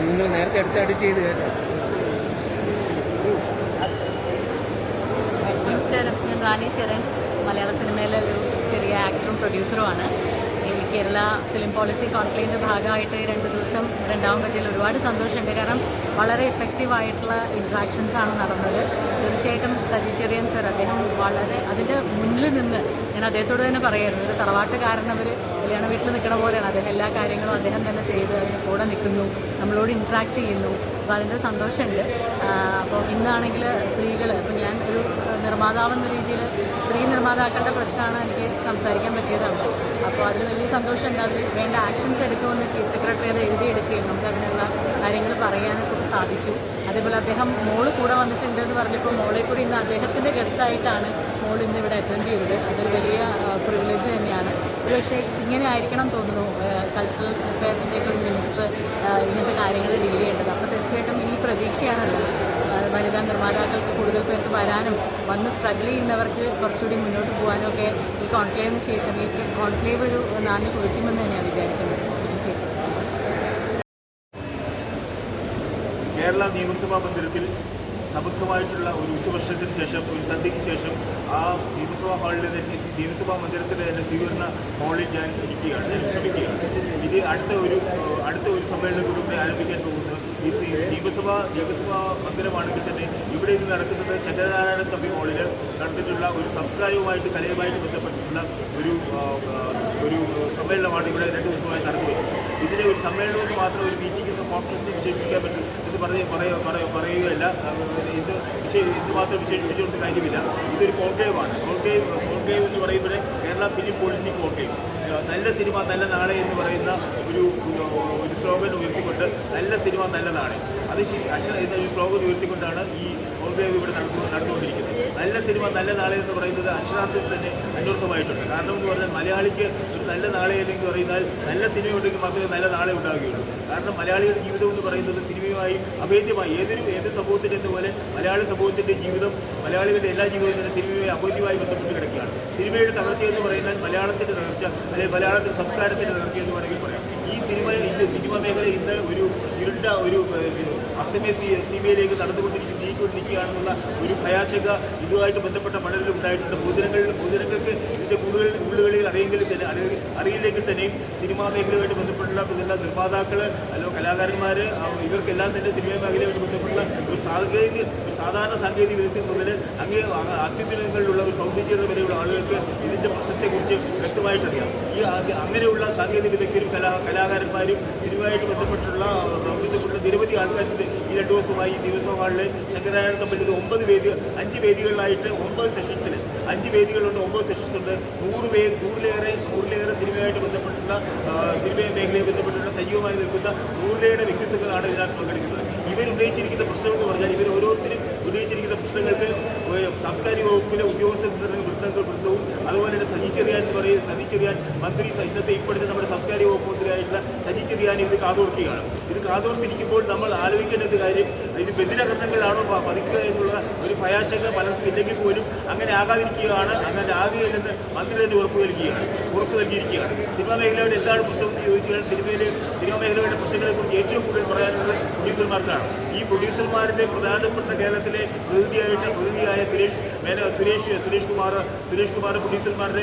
നിങ്ങൾ നേരത്തെ അടിച്ച് ചെയ്ത് കേട്ടോ. നമസ്കാരം. ഞാൻ റാണി ശരൺ. മലയാള സിനിമയിലെ ഒരു ചെറിയ ആക്ടറും പ്രൊഡ്യൂസറുമാണ് ഈ കേരള ഫിലിം പോളിസി കോൺക്ലേവിന്റെ ഭാഗമായിട്ട് രണ്ട് ദിവസം രണ്ടാവാൻ പറ്റിയതിൽ ഒരുപാട് സന്തോഷമുണ്ട്. കാരണം വളരെ എഫക്റ്റീവായിട്ടുള്ള ഇൻട്രാക്ഷൻസ് ആണ് നടന്നത്. തീർച്ചയായിട്ടും സജി ചെറിയൻ സർ അദ്ദേഹം വളരെ അതിന്റെ മുന്നിൽ നിന്ന് ഞാൻ അദ്ദേഹത്തോട് തന്നെ പറയായിരുന്നു. ഒരു തറവാട്ടുകാരൻ കല്യാണ വീട്ടിൽ നിൽക്കണ പോലെയാണ്. അദ്ദേഹം എല്ലാ കാര്യങ്ങളും അദ്ദേഹം തന്നെ ചെയ്ത് അതിന് കൂടെ നിൽക്കുന്നു നമ്മളോട് ഇൻട്രാക്ട് ചെയ്യുന്നു. അപ്പോൾ അതിന്റെ സന്തോഷമുണ്ട്. അപ്പോൾ ഇന്നാണെങ്കിൽ സ്ത്രീകൾ ഇപ്പോൾ ഞാൻ ഒരു നിർമ്മാതാവെന്ന രീതിയിൽ സ്ത്രീ നിർമ്മാതാക്കളുടെ പ്രശ്നമാണ് എനിക്ക് സംസാരിക്കാൻ പറ്റിയതാണ്. അപ്പോൾ അതിൽ വലിയ സന്തോഷമുണ്ട്. അതിൽ വേണ്ട ആക്ഷൻസ് എടുക്കുമെന്ന് ചീഫ് സെക്രട്ടറി അത് എഴുതിയെടുക്കുകയും നമുക്ക് അതിനുള്ള കാര്യങ്ങൾ പറയാനൊക്കെ സാധിച്ചു. അതേപോലെ അദ്ദേഹം മോൾ കൂടെ വന്നിട്ടുണ്ട് എന്ന് പറഞ്ഞപ്പോൾ മോളെ കൂടി ഇന്ന് അദ്ദേഹത്തിന്റെ ഗസ്റ്റായിട്ടാണ് മോൾ ഇന്ന് ഇവിടെ അറ്റൻഡ് ചെയ്തത്. അതൊരു വലിയ പ്രിവിലേജ് തന്നെയാണ്. ഒരുപക്ഷെ ഇങ്ങനെ ആയിരിക്കണം തോന്നുന്നു കൾച്ചറൽ അഫയേഴ്സിന്റെ ഒരു മിനിസ്റ്റർ ഇങ്ങനത്തെ കാര്യങ്ങൾ ഡീൽ ചെയ്യേണ്ടത്. അപ്പോൾ തീർച്ചയായിട്ടും ഇനി പ്രതീക്ഷയാണുള്ളത്. വനിതാ നിർമ്മാതാക്കൾക്ക് കൂടുതൽ പേർക്ക് വരാനും വന്ന് സ്ട്രഗിൾ ചെയ്യുന്നവർക്ക് കുറച്ചുകൂടി മുന്നോട്ട് പോകാനും ഒക്കെ ഈ കോൺക്ലേവിന് ശേഷം ഈ കോൺക്ലേവ് ഒരു നാന്ദി കുറിക്കുമെന്ന് തന്നെയാണ് വിചാരിക്കുന്നത്. കേരള നിയമസഭാ മന്ദിരത്തിൽ സമൃദ്ധമായിട്ടുള്ള ഒരു ഉച്ചവർഷത്തിന് ശേഷം ഒരു സന്ധ്യയ്ക്ക് ശേഷം ആ നിയമസഭാ ഹാളിലെ തന്നെ നിയമസഭാ മന്ദിരത്തിലെ തന്നെ സ്വീകരണ ഹാളിൽ ഞാൻ ഇരിക്കുകയാണ് ഞാൻ ശ്രമിക്കുകയാണ്. ഇത് അടുത്ത ഒരു അടുത്ത ഒരു സമ്മേളനത്തിലൂടെ ആരംഭിക്കാൻ പോകുന്നത് ഇത് നിയമസഭാ നിയമസഭാ മന്ദിരമാണെങ്കിൽ തന്നെ ഇവിടെ ഇത് നടക്കുന്നത് ചന്ദ്രനാരായണ തമ്പി മോളിൽ നടന്നിട്ടുള്ള ഒരു സംസ്കാരവുമായിട്ട് കലയുമായിട്ട് ബന്ധപ്പെട്ടിട്ടുള്ള ഒരു ഒരു സമ്മേളനമാണ് ഇവിടെ രണ്ട് ദിവസമായി നടന്നു വരുന്നത് ഇതിനെ ഒരു സമ്മേളനം എന്ന് മാത്രം ഒരു മീറ്റിംഗ് എന്ന് കോൺഫറൻസിൽ വിശേഷിപ്പിക്കാൻ പറ്റും. എന്ന് പറഞ്ഞ് പറയുക പറയുക പറയുകയല്ല. ഇത് വിശേഷ ഇത് മാത്രം വിശേഷിപ്പിച്ചുകൊണ്ട് കാര്യമില്ല. ഇതൊരു കോൺക്ലേവാണ് കോൺക്ലേവ് കോൺക്ലേവ് എന്ന് പറയുമ്പോൾ കേരള ഫിലിം പോളിസി കോൺക്ലേവ് നല്ല സിനിമ നല്ല നാളെ എന്ന് പറയുന്ന ഒരു ഒരു- സ്ലോഗൻ ഉയർത്തിക്കൊണ്ട് നല്ല സിനിമ നല്ല നാളെ. അത് അക്ഷര എന്ന ഒരു സ്ലോഗൻ ഉയർത്തിക്കൊണ്ടാണ് ഈ കോൺക്ലേവ് ഇവിടെ നടത്തി നടന്നുകൊണ്ടിരിക്കുന്നത്. നല്ല സിനിമ നല്ല നാളെ എന്ന് പറയുന്നത് അക്ഷരാർത്ഥത്തിൽ തന്നെ അന്വർത്ഥമായിട്ടുണ്ട്. കാരണം എന്ന് പറഞ്ഞാൽ മലയാളിക്ക് ഒരു നല്ല നാളെ എന്ന് പറയുന്നാൽ നല്ല സിനിമ ഉണ്ടെങ്കിൽ മാത്രമേ നല്ല നാളെ ഉണ്ടാവുകയുള്ളൂ. കാരണം മലയാളിയുടെ ജീവിതം എന്ന് പറയുന്നത് സിനിമയുമായി അഭേദ്യമായി ഏതൊരു ഏത് സമൂഹത്തിന്റെ പോലെ മലയാളി സമൂഹത്തിന്റെ ജീവിതം മലയാളികളുടെ എല്ലാ ജീവിതത്തിന്റെ സിനിമയുമായി അഭേദ്യമായി ബന്ധപ്പെട്ട് കിടക്കുകയാണ്. സിനിമയുടെ തകർച്ച എന്ന് പറയുന്നത് മലയാളത്തിന്റെ തകർച്ച അല്ലെങ്കിൽ മലയാളത്തിന്റെ സംസ്കാരത്തിന്റെ തകർച്ച എന്ന് വേണമെങ്കിൽ പറയാം. ഈ സിനിമ ഇന്ന് സിനിമ മേഖല ഇന്ന് ഒരു ഇരുണ്ട ഒരു ഏഹ്, അസ്തമയ സി സിനിമയിലേക്ക് നടന്നുകൊണ്ടിരിക്കും നീങ്ങിക്കൊണ്ടിരിക്കുകയാണെന്നുള്ള ഒരു ഭയാശങ്ക ഇതുമായിട്ട് ബന്ധപ്പെട്ട മണലിൽ ഉണ്ടായിട്ടുണ്ട് പൊതുജനങ്ങളിൽ പൊതുജനങ്ങൾക്ക് ഇതിന്റെ കൂടുതൽ ഉള്ളുകളിൽ അറിയെങ്കിൽ തന്നെ അറിയ- അറിയില്ലെങ്കിൽ തന്നെയും സിനിമാ മേഖലയുമായിട്ട് ബന്ധപ്പെട്ടുള്ള ഇതിലുള്ള നിർമ്മാതാക്കൾ അല്ലെങ്കിൽ കലാകാരന്മാർ ഇവർക്കെല്ലാം തന്നെ സിനിമാ മേഖലയുമായിട്ട് ബന്ധപ്പെട്ടുള്ള ഒരു സാങ്കേതിക സാധാരണ സാങ്കേതിക വിധത്തിൽ മുതൽ അങ്ങേ അത്യുന്നതങ്ങളിലുള്ള ഒരു സൗന്ദര്യം വരെയുള്ള ആളുകൾക്ക് ഇതിന്റെ പ്രശ്നത്തെക്കുറിച്ച് വ്യക്തമായിട്ടറിയാം. ഈ അങ്ങനെയുള്ള സാങ്കേതിക വിദഗ്ധരും കലാ കലാകാരന്മാരും ബന്ധപ്പെട്ടുള്ള ബന്ധപ്പെട്ടുള്ള നിരവധി ആൾക്കാർ ഇത് ഈ രണ്ടു ദിവസമായി ദിവസങ്ങളിൽ ദിവസം ഹാളിൽ ശങ്കരായണ തമ്മിൽ ഒമ്പത് വേദി അഞ്ച് വേദികളിലായിട്ട് ഒമ്പത് സെഷൻസിൽ അഞ്ച് വേദികളുണ്ട് ഒമ്പത് സെഷൻസ് ഉണ്ട്. നൂറ് പേര് നൂറിലേറെ നൂറിലേറെ സിനിമയായിട്ട് ബന്ധപ്പെട്ടുള്ള ആ, സിനിമ മേഖലയെ ബന്ധപ്പെട്ടുള്ള സജീവമായി നിൽക്കുന്ന നൂറിലേറെ വ്യക്തിത്വങ്ങളാണ് ഇതിനകത്ത് പങ്കെടുക്കുന്നത്. ഇവർ ഉന്നയിച്ചിരിക്കുന്ന പ്രശ്നം എന്ന് പറഞ്ഞാൽ ഇവർ ഓരോരുത്തരും ഉന്നയിച്ചിരിക്കുന്ന പ്രശ്നങ്ങൾക്ക് സാംസ്കാരിക വകുപ്പിലെ ഉദ്യോഗസ്ഥ വൃത്തങ്ങൾ വൃത്തവും അതുപോലെ തന്നെ സജി ചെറിയാൻ എന്ന് പറയുന്നത് മന്ത്രി ഇന്നത്തെ ഇപ്പോഴത്തെ നമ്മുടെ സാംസ്കാരിക വകുപ്പ് മന്ത്രിയായിട്ടുള്ള സജി ചെറിയാൻ ഇത് കാതോർക്കുകയാണ്. ഇത് കാതോർത്തിരിക്കുമ്പോൾ നമ്മൾ ആലോചിക്കേണ്ടത് കാര്യം ഇത് ബദിരഘട്ടങ്ങളിലാണോ പ- പതിക്കുക എന്നുള്ള ഒരു ഭയാശങ്ക പലർക്കും ഇല്ലെങ്കിൽ പോലും അങ്ങനെ ആകാതിരിക്കുകയാണ്. അങ്ങനെ ആകുകയില്ലെന്ന് മന്ത്രി തന്നെ ഉറപ്പ് നൽകുകയാണ് ഉറപ്പ് നൽകിയിരിക്കുകയാണ്. സിനിമാ മേഖലയുടെ എന്താണ് പ്രശ്നമെന്ന് ചോദിച്ചാൽ സിനിമയിലെ സിനിമാ മേഖലയുടെ പ്രശ്നങ്ങളെക്കുറിച്ച് ഏറ്റവും കൂടുതൽ പറയാനുള്ളത് പ്രൊഡ്യൂസർമാർക്കാണ് ഈ പ്രൊഡ്യൂസർമാരുടെ പ്രധാനപ്പെട്ട കേരളത്തിലെ പ്രതിനിധിയായിട്ട് പ്രതിനിധിയായ സുരേഷ് സുരേഷ് സുരേഷ് കുമാർ സുരേഷ് കുമാർ പ്രൊഡ്യൂസർമാരുടെ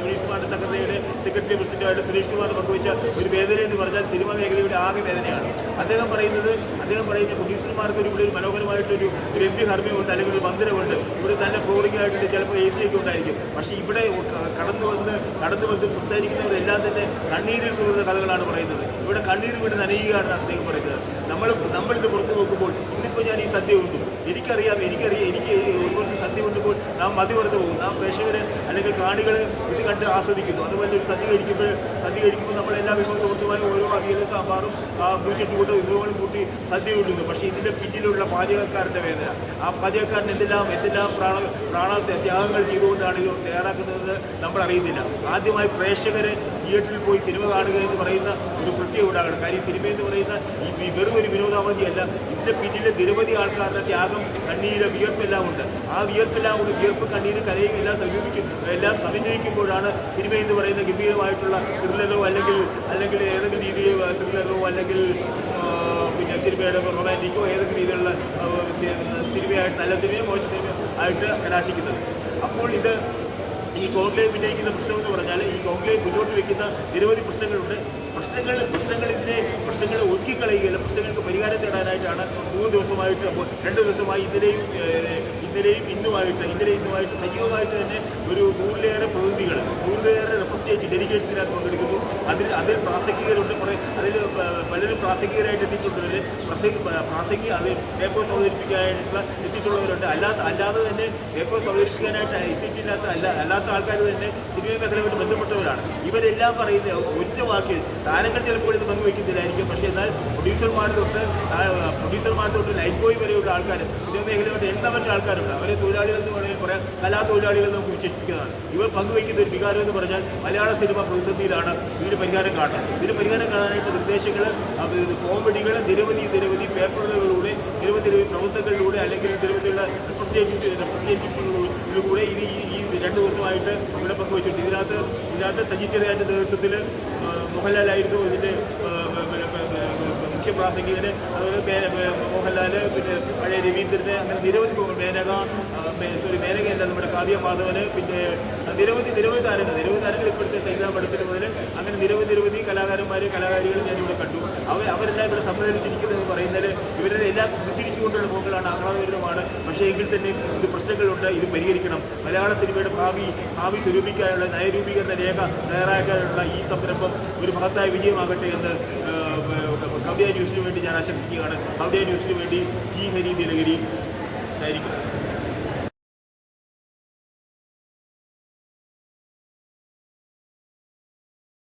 പ്രൊഡ്യൂസർമാരുടെ സംഘടനയുടെ സെക്രട്ടറി പ്രസിഡന്റുമായിട്ട് സുരേഷ് കുമാർ പങ്കുവച്ച ഒരു വേദന എന്ന് പറഞ്ഞാൽ സിനിമ മേഖലയുടെ ആകെ വേദനയാണ്. അദ്ദേഹം പറയുന്നത് അദ്ദേഹം പറയുന്ന പ്രൊഡ്യൂസർമാർക്ക് ഒരു ഇവിടെ ഒരു മനോഹരമായിട്ടൊരു ഒരു എം പി ഹർമ്മിയുണ്ട് അല്ലെങ്കിൽ ഒരു മന്ദിരമുണ്ട്. ഇവിടെ തന്നെ ഫ്ലോറിംഗ് ആയിട്ട് ചിലപ്പോൾ എ സി ഒക്കെ ഉണ്ടായിരിക്കും. പക്ഷേ ഇവിടെ കടന്നു വന്ന് കടന്നു വന്ന് സംസാരിക്കുന്നവരെല്ലാം തന്നെ കണ്ണീരിൽ വീഴുന്ന കഥകളാണ് പറയുന്നത്. ഇവിടെ കണ്ണീർ വീട് നനയുകയാണ് അദ്ദേഹം പറയുന്നത്. നമ്മൾ നമ്മളിത് പുറത്തു നോക്കുമ്പോൾ ഇന്നിപ്പോൾ ഞാൻ ഈ സദ്യ ഉണ്ടു? എനിക്കറിയാം എനിക്കറിയാം എനിക്ക് ഒരു കുറച്ച് സദ്യ കൊണ്ടുമ്പോൾ നാം മതി പുറത്ത് പോകും. നാം പ്രേക്ഷകർ അല്ലെങ്കിൽ കാണികളെ ഇത് കണ്ട് ആസ്വദിക്കുന്നു. അതുപോലെ ഒരു സദ്യ കഴിക്കുമ്പോൾ സദ്യ കഴിക്കുമ്പോൾ നമ്മൾ എല്ലാ വിഭവ സുഹൃത്തുമായി ഓരോ അവിയലും സാമ്പാറും പൂച്ചട്ടി കൂട്ടും വിഭവങ്ങളും കൂട്ടി സദ്യ കൂട്ടുന്നു പക്ഷേ ഇതിന്റെ പിന്നിലുള്ള പാചകക്കാരന്റെ വേദന. ആ പാചകക്കാരൻ എന്തെല്ലാം എന്തെല്ലാം പ്രാണ പ്രാണ ത്യാഗങ്ങൾ ചെയ്തുകൊണ്ടാണ് ഇത് തയ്യാറാക്കുന്നത് നമ്മൾ അറിയുന്നില്ല. ആദ്യമായി പ്രേക്ഷകരെ തിയേറ്ററിൽ പോയി സിനിമ കാണുക എന്ന് പറയുന്ന ഒരു പ്രത്യേക ഉണ്ടാകണം. കാര്യം സിനിമ എന്ന് പറയുന്ന ഈ വെറും ഒരു വിനോദാവധിയല്ല. ഇതിന്റെ പിന്നിലെ നിരവധി ആൾക്കാരുടെ ത്യാഗം കണ്ണീര് വിയർപ്പെല്ലാം ഉണ്ട്. ആ വിയർപ്പെല്ലാം കൊണ്ട് വിയർപ്പ് കണ്ണീര് കലയും എല്ലാം സമീപിക്കും എല്ലാം സമന്വയിക്കുമ്പോഴാണ് സിനിമ എന്ന് പറയുന്ന ഗംഭീരമായിട്ടുള്ള ത്രില്ലറോ അല്ലെങ്കിൽ അല്ലെങ്കിൽ ഏതെങ്കിലും രീതിയിൽ ത്രില്ലറോ അല്ലെങ്കിൽ പിന്നെ സിനിമയുടെ റൊമാന്റിക്കോ ഏതൊക്കെ രീതിയിലുള്ള സിനിമയായിട്ട് നല്ല സിനിമയോ മോശം സിനിമ ആയിട്ട് കലാശിക്കുന്നത്. അപ്പോൾ ഇത് ഈ കോൺക്ലേവ് ഉന്നയിക്കുന്ന പ്രശ്നം എന്ന് പറഞ്ഞാൽ ഈ കോൺക്ലേവ് മുന്നോട്ട് വയ്ക്കുന്ന നിരവധി പ്രശ്നങ്ങളുണ്ട്. പ്രശ്നങ്ങൾ പ്രശ്നങ്ങൾ ഇതിനെ പ്രശ്നങ്ങളെ ഒതുക്കിക്കളയുകയല്ല പ്രശ്നങ്ങൾക്ക് പരിഹാരം തേടാനായിട്ടാണ് മൂന്ന് ദിവസമായിട്ട് രണ്ട് ദിവസമായി ഇന്നലെയും ഇന്നലെയും ഇന്നുമായിട്ട് ഇന്നലെയും ഇന്നുമായിട്ട് സജീവമായിട്ട് തന്നെ ഒരു നൂറിലേറെ പ്രതിനിധികൾ നൂറിലേറെ റെപ്രസെന്റേറ്റീവ് ഡെലിഗേറ്റ്സ് ഇതിനകത്ത് പങ്കെടുക്കുന്നു അതിൽ പ്രാസംഗികരുണ്ട്. കുറേ അതിൽ പലരും പ്രാസംഗികരായിട്ട് എത്തിയിട്ടുള്ളവർ പ്രസംഗി പ്രാസംഗിക അത് പേപ്പേഴ്സ് അവതരിപ്പിക്കാനായിട്ടുള്ള എത്തിയിട്ടുള്ളവരുണ്ട്. അല്ലാത്ത അല്ലാതെ തന്നെ പേപ്പേഴ്സ് അവതരിപ്പിക്കാനായിട്ട് എത്തിയിട്ടില്ലാത്ത അല്ല അല്ലാത്ത ആൾക്കാർ തന്നെ സിനിമ മേഖലയുമായിട്ട് ബന്ധപ്പെട്ടവരാണ്. ഇവരെല്ലാം പറയുന്ന ഒറ്റ വാക്കിൽ താരങ്ങൾ ചിലപ്പോൾ ഇത് പങ്കുവയ്ക്കുന്നില്ലായിരിക്കും. പക്ഷേ എന്നാൽ പ്രൊഡ്യൂസർമാർ തൊട്ട് പ്രൊഡ്യൂസർമാർ തൊട്ട് ലൈഫ് ബോയ് വരെയുള്ള ആൾക്കാർ സിനിമ മേഖലയുമായിട്ട് എണ്ണമറ്റ ആൾക്കാരുണ്ട്. അവരെ തൊഴിലാളികൾ എന്ന് വേണമെങ്കിൽ പറയാം കലാ തൊഴിലാളികൾ നമുക്ക് വിശേഷിപ്പിക്കുന്നതാണ്. ഇവർ പങ്കുവയ്ക്കുന്ന ഒരു വികാരം എന്ന് പറഞ്ഞാൽ മലയാള സിനിമ പ്രതിസന്ധിയിലാണ്. ഇതിന് പരിഹാരം കാണണം ഇതിന് പരിഹാരം കാണാനായിട്ട് നിർദ്ദേശങ്ങൾ കോമഡികൾ നിരവധി നിരവധി പേപ്പറുകളിലൂടെ നിരവധി നിരവധി പ്രബന്ധങ്ങളിലൂടെ അല്ലെങ്കിൽ നിരവധിയുള്ള റെപ്രസെന്റേറ്റീവ്സ് റെപ്രസെന്റേറ്റീവ്സിലൂടെ ഇത് ഈ രണ്ട് ദിവസമായിട്ട് ഇവിടെ പങ്കുവച്ചിട്ടുണ്ട്. ഇതിനകത്ത് ഇതിനകത്ത് സജി ചെറിയാന്റെ നേതൃത്വത്തിൽ മോഹൻലാലായിരുന്നു ഇതിന്റെ മുഖ്യ പ്രാസംഗികന്. അതുപോലെ മോഹൻലാൽ പിന്നെ രവീന്ദ്രന് അങ്ങനെ നിരവധി മേനക സോറി മേനകയല്ല നമ്മുടെ കാവ്യ മാധവന് പിന്നെ നിരവധി നിരവധി താരങ്ങൾ നിരവധി താരങ്ങൾ ഇപ്പോഴത്തെ സൈതാ മഠത്തിന് മുതൽ അങ്ങനെ നിരവധി നിരവധി കലാകാരന്മാർ കലാകാരികൾ ഞാനിവിടെ കണ്ടു. അവർ അവരെല്ലാം ഇവിടെ സമ്മതിച്ചിരിക്കുന്നത് പറയുന്നത് ഇവരുടെ എല്ലാം തിരിച്ചുകൊണ്ടുള്ള പോക്കുകളാണ് ആഹ്ലാദകരിതമാണ് പക്ഷേ എങ്കിൽ തന്നെ ഇത് പ്രശ്നങ്ങളുണ്ട് ഇത് പരിഹരിക്കണം. മലയാള സിനിമയുടെ ഭാവി ഭാവി സ്വരൂപിക്കാനുള്ള നയരൂപീകരണ രേഖ തയ്യാറാക്കാനുള്ള ഈ സംരംഭം ഒരു മഹത്തായ വിജയമാകട്ടെ എന്ന് കവിയ ന്യൂസിന് വേണ്ടി ഞാൻ ആശംസിക്കുകയാണ്. സൗദിയ ന്യൂസിന് വേണ്ടി ജി ഹരി നീലഗിരി ആയിരിക്കും.